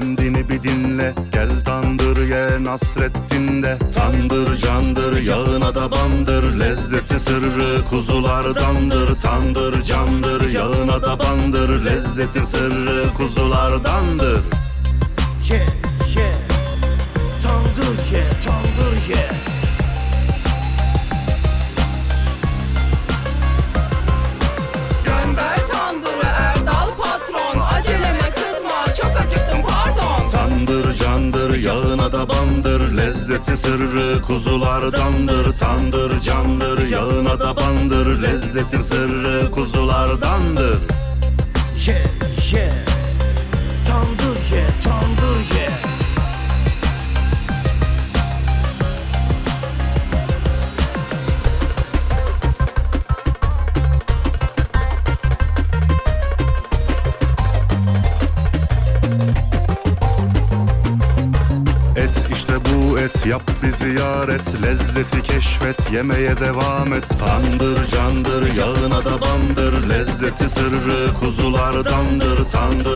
kendini bir dinle. Gel tandır ye Nasrettin de. Tandır candır yağına da bandır. Lezzetin sırrı kuzulardandır. Tandır candır yağına da bandır. Lezzetin sırrı kuzulardandır. Yağına da bandır Lezzeti sırrı kuzulardandır Tandır candır yağına da bandır Lezzeti sırrı kuzulardandır Et işte bu et. Yap bir ziyaret Lezzeti keşfet yemeye devam et. Tandır candır yağına da bandır. Lezzeti sırrı kuzulardandır Tandır